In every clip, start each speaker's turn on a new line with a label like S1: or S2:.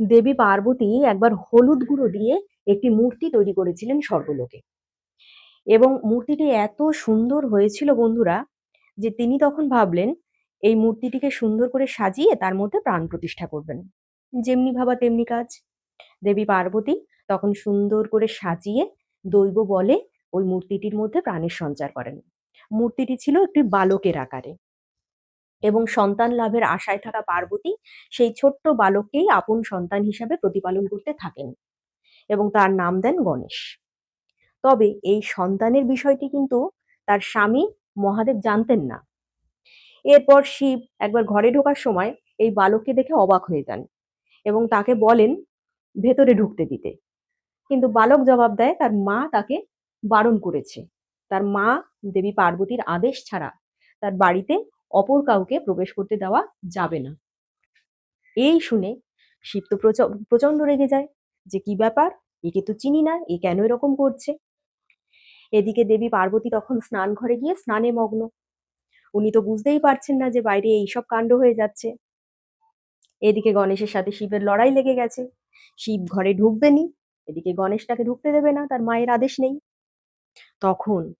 S1: দেবী পার্বতী একবার হলুদ গুঁড়ো দিয়ে একটি মূর্তি তৈরি করেছিলেন স্বর্গলোকে। এবং মূর্তিটি এত সুন্দর হয়েছিল বন্ধুরা যে তিনি তখন ভাবলেন, এই মূর্তিটিকে সুন্দর করে সাজিয়ে তার মধ্যে প্রাণ প্রতিষ্ঠা করবেন। যেমনি ভাবা তেমনি কাজ। দেবী পার্বতী তখন সুন্দর করে সাজিয়ে দৈব বলে ওই মূর্তিটির মধ্যে প্রাণের সঞ্চার করেন। মূর্তিটি ছিল একটি বালকের আকারে। এবং সন্তান লাভের আশায় থাকা পার্বতী সেই ছোট্ট বালককেই আপন সন্তান হিসাবে প্রতিপালন করতে থাকেন এবং তার নাম দেন গণেশ। তবে এই সন্তানের বিষয়টি কিন্তু তার স্বামী মহাদেব জানতেন না। এরপর শিব একবার ঘরে ঢোকার সময় এই বালককে দেখে অবাক হয়ে যান এবং তাকে বলেন, ভেতরে ঢুকতে দিতে। কিন্তু বালক জবাব দেয়, তার মা তাকে বারণ করেছে। তার মা দেবী পার্বতীর আদেশ ছাড়া তার বাড়িতে অপর কাউকে প্রবেশ করতে দেওয়া যাবে না। এই শুনে শিব তো প্রচ- প্রচণ্ড রেগে যায় যে কি ব্যাপার? একে তো চিনি না, এ কেন এরকম করছে? এদিকে দেবী পার্বতী তখন স্নান ঘরে গিয়ে স্নানে মগ্ন। উনি তো বুঝতেই পারছেন না যে বাইরে এইসব কাণ্ড হয়ে যাচ্ছে। এদিকে গণেশের সাথে শিবের লড়াই লেগে গেছে। শিব ঘরে ঢুকবেনি এদিকে গণেশ তাকে ঢুকতে দেবে না, তার মায়ের আদেশ নেই। তখন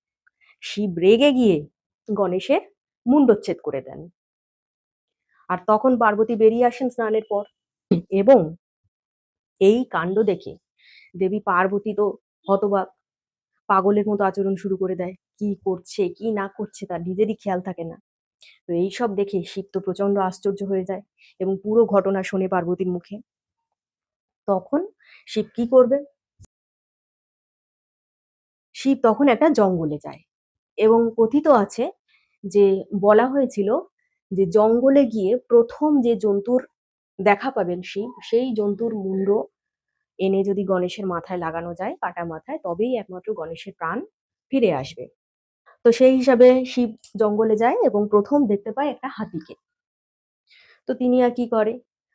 S1: শিব রেগে গিয়ে গণেশের মুন্ডচ্ছেদ করে দেন। আর তখন পার্বতী বেরিয়ে আসেন স্নানের পর। এবং এই কাণ্ড দেখে দেবী পার্বতী তো হতবাক। পাগলের মতো আচরণ শুরু করে দেয়। কি করছে, কি না করছে তার নিজেরই খেয়াল থাকে না। তো এইসব দেখে শিব তো প্রচণ্ড আশ্চর্য হয়ে যায় এবং পুরো ঘটনা শোনে পার্বতীর মুখে। তখন শিব কি করবে? শিব তখন একটা জঙ্গলে যায় এবং কথিত আছে যে বলা হয়েছিল যে জঙ্গলে গিয়ে প্রথম যে জন্তুর দেখা পাবেন শিব সেই জন্তুর মুন্ড এনে যদি গণেশের মাথায় লাগানো যায়, কাটা মাথায়, তবেই একমাত্র গণেশের প্রাণ ফিরে আসবে। তো সেই হিসাবে শিব জঙ্গলে যায় এবং প্রথম দেখতে পায় একটা হাতিকে। তো তিনি আর কি করে?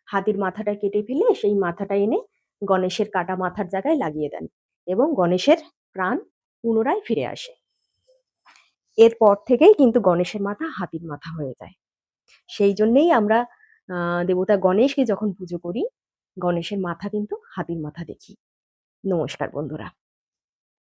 S1: হাতির মাথাটা কেটে ফেলে সেই মাথাটা এনে গণেশের কাটা মাথার জায়গায় লাগিয়ে দেন এবং গণেশের প্রাণ পুনরায় ফিরে আসে। এরপর থেকেই কিন্তু গণেশের মাথা হাতির মাথা হয়ে যায়। সেই জন্যেই আমরা দেবতা গণেশকে যখন পুজো করি, গণেশের মাথা কিন্তু হাতির মাথা দেখি। নমস্কার বন্ধুরা।